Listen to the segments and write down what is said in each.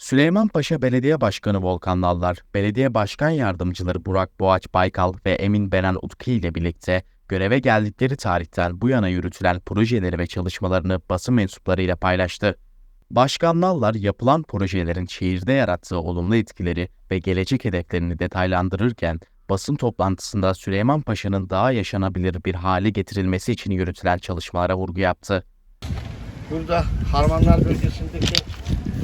Süleymanpaşa Belediye Başkanı Volkan Nallar, Belediye Başkan Yardımcıları Burak Boğaç Baykal ve Emin Beren Utku ile birlikte göreve geldikleri tarihten bu yana yürütülen projeleri ve çalışmalarını basın mensuplarıyla paylaştı. Başkan Nallar yapılan projelerin şehirde yarattığı olumlu etkileri ve gelecek hedeflerini detaylandırırken basın toplantısında Süleymanpaşa'nın daha yaşanabilir bir hale getirilmesi için yürütülen çalışmalara vurgu yaptı. Burada Harmanlar bölgesindeki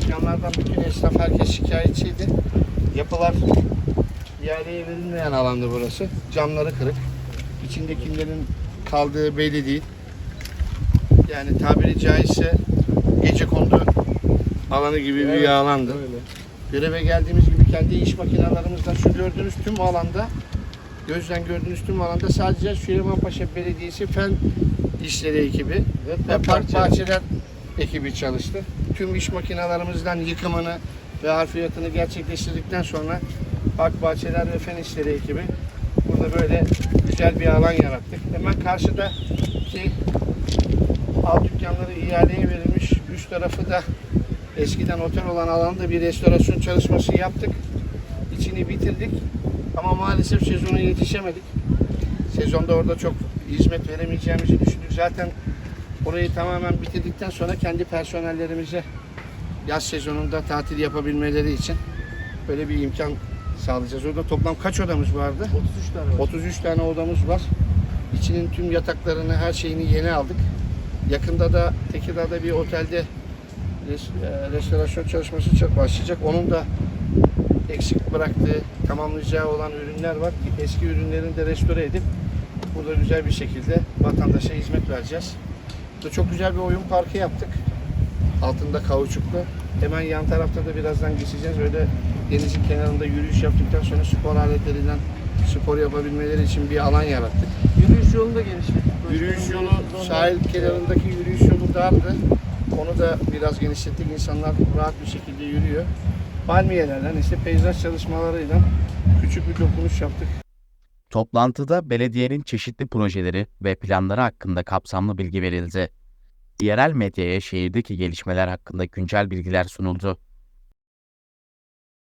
dükkanlardan bütün esnaf herkes şikayetçiydi. Yapılar ihaleye verilmeyen alandı burası. Camları kırık. İçindekilerin kaldığı belli değil. Yani tabiri caizse gece kondu alanı gibi bir alandı. Göreve geldiğimiz gibi kendi iş makinelerimizle şu gördüğünüz tüm alanda gözden gördüğünüz tüm alanda sadece Süleymanpaşa Belediyesi Fen İşleri ekibi ve Park Bahçeler ekibi çalıştı. Tüm iş makinelerimizden yıkımını ve harfiyatını gerçekleştirdikten sonra Park Bahçeler ve Fen İşleri ekibi burada böyle güzel bir alan yarattık. Hemen karşıdaki alt dükkanları ihaleye verilmiş. Üst tarafı da eskiden otel olan alanda bir restorasyon çalışması yaptık. İçini bitirdik ama maalesef sezona yetişemedik. Sezonda orada çok hizmet veremeyeceğimizi düşündük. Zaten orayı tamamen bitirdikten sonra kendi personellerimize yaz sezonunda tatil yapabilmeleri için böyle bir imkan sağlayacağız. Orada toplam kaç odamız vardı? 33 tane var. 33 tane odamız var. İçinin tüm yataklarını, her şeyini yeni aldık. Yakında da Tekirdağ'da bir otelde e, restorasyon çalışması çok başlayacak. Onun da eksik bıraktığı, tamamlayacağı olan ürünler var. Eski ürünlerini de restore edip burada güzel bir şekilde vatandaşa hizmet vereceğiz. Burada çok güzel bir oyun parkı yaptık. Altında kauçuklu. Hemen yan tarafta da birazdan geçeceğiz. Öyle denizin kenarında yürüyüş yaptıktan sonra spor aletlerinden spor yapabilmeleri için bir alan yarattık. Yürüyüş yolunu da genişlettik. Yürüyüş yolu, sahil kenarındaki yürüyüş yolu dardı. Onu da biraz genişlettik. İnsanlar rahat bir şekilde yürüyor. Palmiyelerden işte peyzaj çalışmalarıyla küçük bir dokunuş yaptık. Toplantıda belediyenin çeşitli projeleri ve planları hakkında kapsamlı bilgi verildi. Yerel medyaya şehirdeki gelişmeler hakkında güncel bilgiler sunuldu.